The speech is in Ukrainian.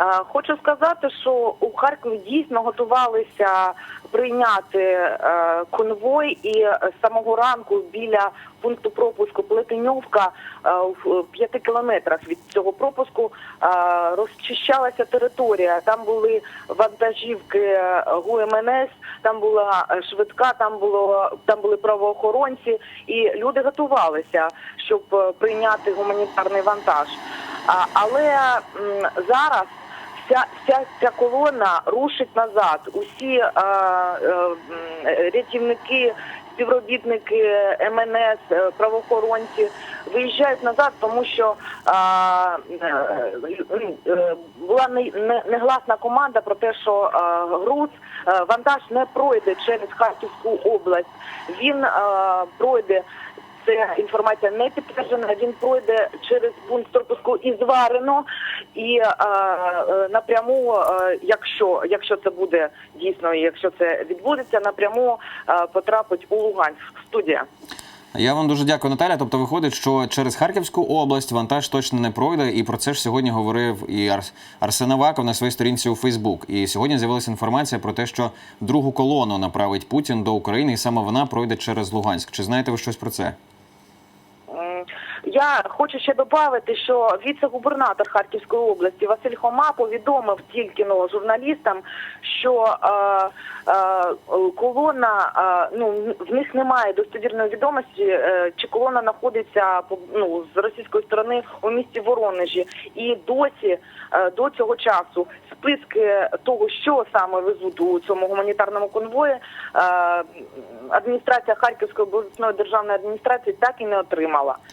Е, Хочу сказати, що у Харкові дійсно готувалися прийняти е, конвой, і з самого ранку біля пункту пропуску Плетеньовка е, в п'яти кілометрах від цього пропуску розчищалася територія. Там були вантажівки ГУМНС, там була швидка, там було там були правоохоронці, і люди готувалися, щоб прийняти гуманітарний вантаж. Але зараз вся, вся ця колона рушить назад. Усі е, е, рятівники, співробітники МНС, е, правоохоронці виїжджають назад, тому що е, е, е, була не- не- негласна команда про те, що е, груз е, вантаж не пройде через Харківську область. Він е, пройде це інформація не підтверджена. Він пройде через пункт пропуску і зварено, і е, е, напряму, е, якщо якщо це буде дійсно, якщо це відбудеться, напряму потрапить у Луганськ. Студія. Я вам дуже дякую, Наталя. Тобто виходить, що через Харківську область вантаж точно не пройде, і про це ж сьогодні говорив і Арс... Арсен Аваков на своїй сторінці у Фейсбук. І сьогодні з'явилася інформація про те, що другу колону направить Путін до України, і саме вона пройде через Луганськ. Чи знаєте ви щось про це? Я хочу ще додати, що віце-губернатор Харківської області Василь Хома повідомив тільки ну, журналістам, що е, е, колона е, ну в них немає достовірної відомості, е, чи колона знаходиться ну, з російської сторони у місті Воронежі, і досі е, до цього часу списки того, що саме везуть у цьому гуманітарному конвої, е, адміністрація Харківської обласної державної адміністрації так і не отримала.